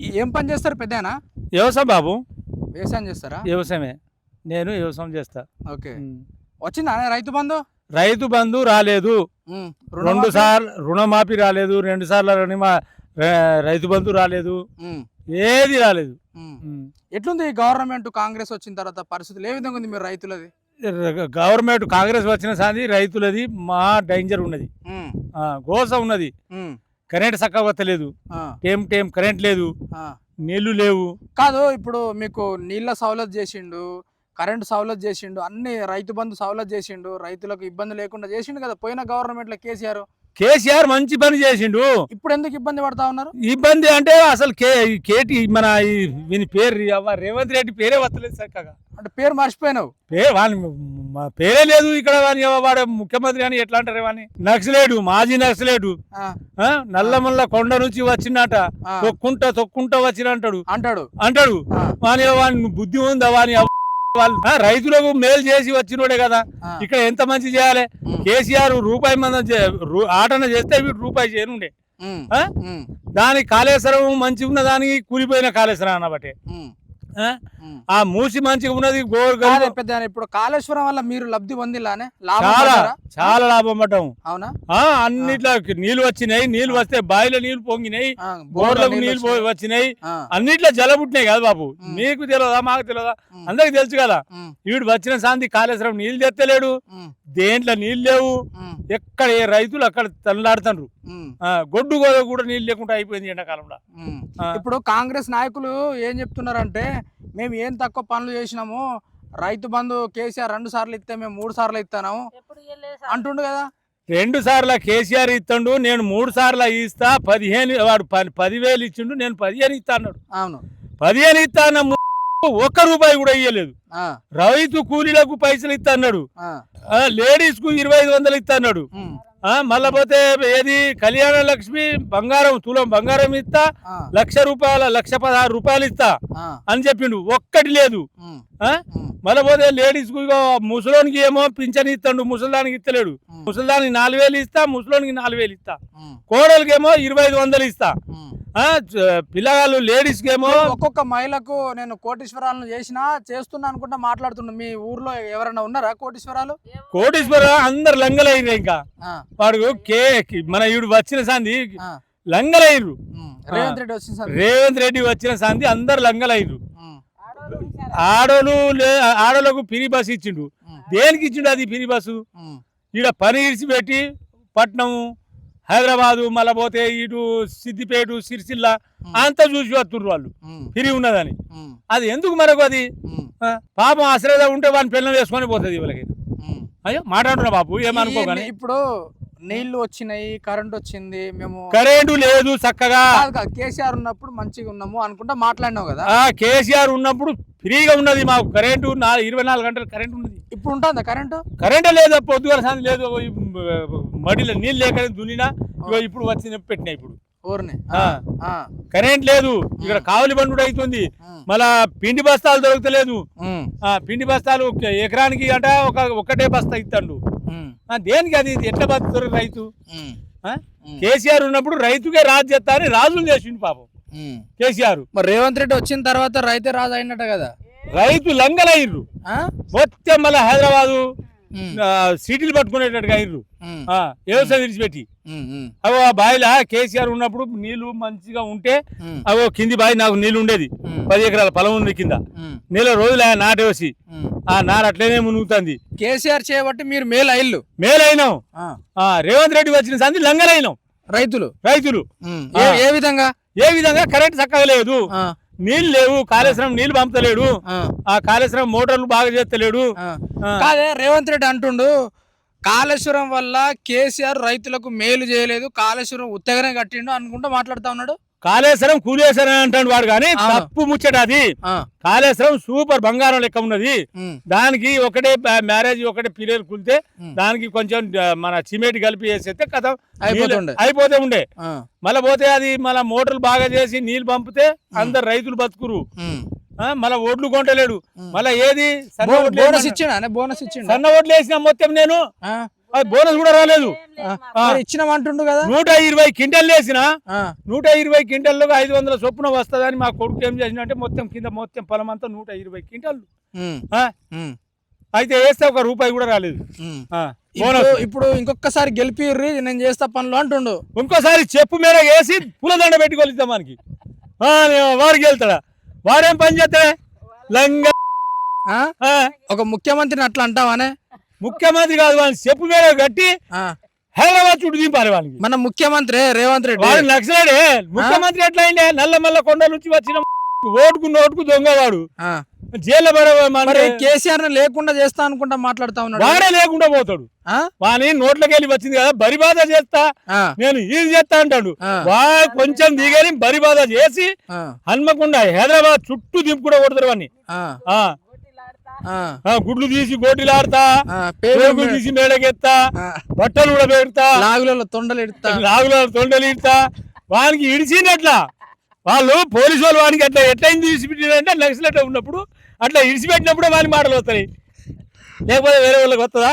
ఏం పని చేస్తారు పెద్దనా వ్యవసాయం బాబు. వ్యవసాయం చేస్తారా? వ్యవసాయమే. నేను వ్యవసాయం చేస్తా. ఓకే. వచ్చిందా రైతు బంధు? రైతు బంధు రాలేదు. రెండు? సార్లు రుణమాఫీ రాలేదు. రెండు సార్లు రైతు బంధు రాలేదు. ఏది రాలేదు. ఎట్లుంది గవర్నమెంట్ కాంగ్రెస్ వచ్చిన తర్వాత పరిస్థితులు? ఏ విధంగా ఉంది మీరు రైతులది? గవర్నమెంట్ కాంగ్రెస్ వచ్చిన సాది రైతులది మా డేంజర్ ఉన్నది. గోస ఉన్నది. కరెంట్ చక్కగా ఆ. టైం టైం కరెంట్ లేదు. నీళ్ళు లేవు కాదు ఇప్పుడు మీకు నీళ్ళ సౌలత్ చేసిండు కరెంట్ సౌలత్ చేసిండు అన్ని రైతు బంధు సౌలత్ చేసిండు రైతులకు ఇబ్బంది లేకుండా చేసిండు కదా పోయిన గవర్నమెంట్లో కేసీఆర్ కేసీఆర్ మంచి పని చేసిండు. ఇప్పుడు ఎందుకు ఇబ్బంది పడతా ఉన్నారు? ఇబ్బంది అంటే అసలు కే కేటి మన వీని పేరు అవ్వ రేవంత్ రెడ్డి పేరే వస్తలేదు చక్కగా అంటే పేరు మర్చిపోయినావు? పేరు వాని పేరే లేదు ఇక్కడ వాని వాడు ముఖ్యమంత్రి అని ఎట్లా అంటారు వాని? నక్సలేడు మాజీ నక్సలేడు. నల్లమల్ల కొండ నుంచి వచ్చినట ఆ, తొక్కుంటా తొక్కుంటా వచ్చిన అంటాడు. అంటాడు. అంటాడు. వాని వాని బుద్ధి ఉందా వాని వాళ్ళు రైతులకు మేలు చేసి వచ్చినోడే కదా. ఇక్కడ ఎంత మంచి చేయాలి? కేసీఆర్ రూపాయి మందం ఆటన చేస్తే వీడు రూపాయి చేయనుండే? ఉమ్, దానికి కాళేశ్వరం మంచిగా ఉన్న దానికి కూలిపోయిన కాళేశ్వరం అన్నబట్టే ఆ? మూసి మంచిగా ఉన్నది పెద్ద ఇప్పుడు కాళేశ్వరం వల్ల మీరు లబ్ధి పొందిలానే చాలా? చాలా లాభం పడ్డాం. అవునా? అన్నిట్లో నీళ్ళు వచ్చినాయి నీళ్ళు వస్తే బావిలో నీళ్ళు పొంగినాయి బోర్లకు నీళ్ళు వచ్చినాయి. అన్నిట్లో జలబుట్టినాయి కదా బాబు. మీకు తెలియదా మాకు తెలియదా అందరికి తెలుసు కదా. వీడు వచ్చిన శాంతి కాళేశ్వరం నీళ్ళు తెత్తలేడు. దేంట్లో నీళ్ళు లేవు. ఎక్కడ ఏ రైతులు అక్కడ ఆ, గొడ్డు గోద కూడా నీళ్ళు లేకుండా అయిపోయింది ఎండాకాలంలో. ఇప్పుడు కాంగ్రెస్ నాయకులు ఏం చెప్తున్నారంటే మేము ఏం తక్కువ పనులు చేసినాము రైతు బంధు కేసీఆర్ రెండు సార్లు ఇస్తే మేము మూడు సార్లు ఇస్తాము. అంటుండు కదా? రెండు సార్ల కేసీఆర్ ఇస్తాడు నేను మూడు సార్లు ఇస్తా పదిహేను వాడు పది పదివేలు ఇచ్చిండు నేను పదిహేను ఇస్తా అన్నాడు. అవును. పదిహేను ఇస్తా అన్న ఒక్క రూపాయి కూడా ఇయ్యలేదు. ఆ, రైతు కూలీలకు పైసలు ఇస్తా అన్నాడు. ఆ, లేడీస్కు ఇరవై ఐదు వందలు ఇస్తా అన్నాడు. మళ్ళా పోతే ఏది? కళ్యాణ లక్ష్మి బంగారం తులం బంగారం ఇస్తా లక్ష రూపాయల లక్ష పదహారు రూపాయలు ఇస్తా అని చెప్పిండు. ఒక్కటి లేదు. మళ్ళీ పోతే లేడీస్కు ముసలోనికి ఏమో పింఛన్ ఇస్తాడు ముసలిదానికి ఇస్తలేడు. ముసలిదానికి నాలుగు వేలు ఇస్తా ముసలోనికి నాలుగు వేలు ఇస్తా. కోడలికి ఏమో ఇరవై ఐదు వందలు ఇస్తా. పిల్లగాళ్ళు లేడీస్ ఏమో ఒక్కొక్క మహిళకు నేను కోటీశ్వరాలను చేసినా చేస్తున్నా అనుకుంటా మాట్లాడుతున్నా మీ ఊర్లో ఎవరైనా ఉన్నారా కోటీశ్వరాలు? కోటీశ్వర అందరు లంగలయ్యారు ఇంకా. వాడు కే మన ఈడు వచ్చిన సంది లంగలయ్యారు. రేవంత్ రెడ్డి వచ్చిన రేవంత్ రెడ్డి వచ్చిన సంది అందరు లంగలయ్యారు ఆడోళ్ళు ఆడోళ్ళకు పిరి బస్సు ఇచ్చిండు. దేనికి ఇచ్చిండు అది పిరి బస్సు? ఈడ పని ఇడిచిపెట్టి పట్నము. హైదరాబాదు మళ్ళా పోతే ఇటు సిద్దిపేట సిరిసిల్ల అంతా చూసి వస్తుండ్రు వాళ్ళు. పిరి ఉన్నదని. అది ఎందుకు మనకు అది? పాపం ఆశ్రయ ఉంటే వాని పిల్లలు వేసుకొని పోతుంది వీళ్ళకి. అయ్యో మాట్లాడుతున్నా బాబు ఏమనుకోగాని. ఇప్పుడు నీళ్ళు వచ్చినాయి కరెంట్ వచ్చింది మేము కరెంటు లేదు చక్కగా. కేసీఆర్ ఉన్నప్పుడు మంచిగా ఉన్నాము అనుకుంటా మాట్లాడినావు కదా. కేసీఆర్ ఉన్నప్పుడు ఫ్రీగా ఉన్నది మాకు కరెంటు ఇరవై నాలుగు గంటలు కరెంట్ ఉన్నది. ఇప్పుడు ఉంటుందా కరెంటు? కరెంటే లేదు పొద్దుగాల సాయంత్రం లేదు మడిలో నీళ్ళు లేక దున్నినా ఇప్పుడు వచ్చిన పెట్టినా ఇప్పుడు. కరెంట్ లేదు ఇక్కడ కావలి బండు అవుతుంది మళ్ళా పిండి బస్తాలు దొరకలేదు పిండి బస్తాలు ఎకరానికి అంట ఒక ఒకటే బస్తా ఇస్తాడు. దేనికి అది? ఎట్లా బతుకుతారు రైతు? కేసీఆర్ ఉన్నప్పుడు రైతుకే రాజు చేస్తా అని రాజులు చేసిండు పాపం. కేసీఆర్. మరి రేవంత్ రెడ్డి వచ్చిన తర్వాత రైతే రాజు అయినట్ట కదా? రైతు లంగలయ్యారు? మొత్తం మళ్ళీ హైదరాబాదు సీటీలు పట్టుకునేటట్టుగా అయ్యారు ఆ, వ్యవసాయం విడిచిపెట్టి. అవో ఆ బావిలో కేసీఆర్ ఉన్నప్పుడు నీళ్ళు మంచిగా ఉంటే అవో కింది బావి నాకు నీళ్ళు ఉండేది. పది ఎకరాల పొలం ఉంది కింద. నెల రోజులు ఆయన నాటేసి. ఆ నార అట్లనే మునుగుతుంది. కేసీఆర్ చేయబట్టి మీరు మేలు అయిల్లు. ఆ, ఆ, రేవంత్ రెడ్డి వచ్చిన సంది లంగలైనాం. రైతులు. రైతులు. ఏ- విధంగా? ఏ విధంగా? కరెంట్ చక్కగా లేదు. ఆ, నీళ్ళు లేవు. కాళేశ్వరం నీళ్ళు పంపుతలేడు. ఆ, కాళేశ్వరం మోటార్లు బాగా చేస్తలేడు. కాదే రేవంత్ రెడ్డి అంటుండు కాళేశ్వరం వల్ల కేసీఆర్ రైతులకు మేలు చేయలేదు కాళేశ్వరం ఉత్తగనే కట్టిండు అనుకుంటా మాట్లాడుతా ఉన్నాడు. కాళేశ్వరం కూలేశ్వరం అంటాడు వాడు కానీ. తప్పు ముచ్చట అది. కాళేశ్వరం సూపర్ బంగారం లెక్క ఉన్నది. దానికి ఒకటే మ్యారేజ్ ఒకటే పీరియడ్ కులితే. దానికి కొంచెం మన సిమెంట్ కలిపి వేసేస్తే కథ. అయిపోతే ఉండే. మళ్ళీ పోతే అది మళ్ళీ మోటార్లు బాగా చేసి నీళ్ళు పంపితే అందరు రైతులు బతుకురు. మళ్ళా ఒడ్లు కొంటలేడు. మళ్ళా ఏది సన్న బోనస్ ఇచ్చిండు? సన్న ఓట్లు వేసిన మొత్తం నేను బోనస్ కూడా రాలేదు. ఆ, మరి ఇచ్చినామంటుండు కదా నూట ఇరవై క్వింటల్ వేసిన నూట ఇరవై క్వింటల్లో ఐదు వందల చొప్పున వస్తుందని మా కొడుకు ఏం చేసిన మొత్తం కింద మొత్తం పొలం అంతా నూట ఇరవై క్వింటల్ అయితే వేస్తే ఒక రూపాయి కూడా రాలేదు. ఇప్పుడు ఇంకొకసారి గెలిపిర్రి నేను చేస్తా పనులు అంటుండు. ఇంకోసారి చెప్పు మీద వేసి పూలదండ పెట్టుకోలేద్దాం మనకి వాడికి వెళ్తాడా? వాడేం పని చేస్తాడే? లంగా. ఒక ముఖ్యమంత్రిని అట్లా అంటావానే? ముఖ్యమంత్రి కాదు వాడిని చెప్పు మీద కట్టి హైదరాబాద్ చుట్టూ దింపాలి వానికి మన ముఖ్యమంత్రి రేవంత్ రెడ్డి. వాడు నక్సలాడే. ముఖ్యమంత్రి ఎట్లా అయిండే నల్లమల్ల కొండ నుంచి వచ్చిన ఓటుకు నోటుకు దొంగవాడు జైల్లో పడే కేసీఆర్ లేకుండా చేస్తా అనుకుంటా మాట్లాడుతా ఉన్నాడు. వాడే లేకుండా పోతాడు? వాని నోట్లోకి వెళ్ళి వచ్చింది కదా బరి బాధ చేస్తా నేను ఇది చేస్తా అంటాడు. వా కొంచెం దిగని బరి బాధ చేసి హన్మకుండా హైదరాబాద్ చుట్టూ దింపు కూడా కొడతారు వాడిని గుడ్లు తీసి గోటిలాడతా పేగులు తీసి మేడకెత్తా ఆ, బట్టలు కూడా పెడతా లాగులలో తొండలు ఎడతా నాగుల తొండలు ఇడతా వానికి ఇడిచిందట్లా వాళ్ళు పోలీసు వాళ్ళు వానికి అట్లా ఎట్లయింది ఇడిచిపెట్టినంటే నక్సలెట్ ఉన్నప్పుడు అట్లా ఇడిచిపెట్టినప్పుడే వాని మాటలు వస్తాయి. లేకపోతే వేరే వాళ్ళకి వస్తుందా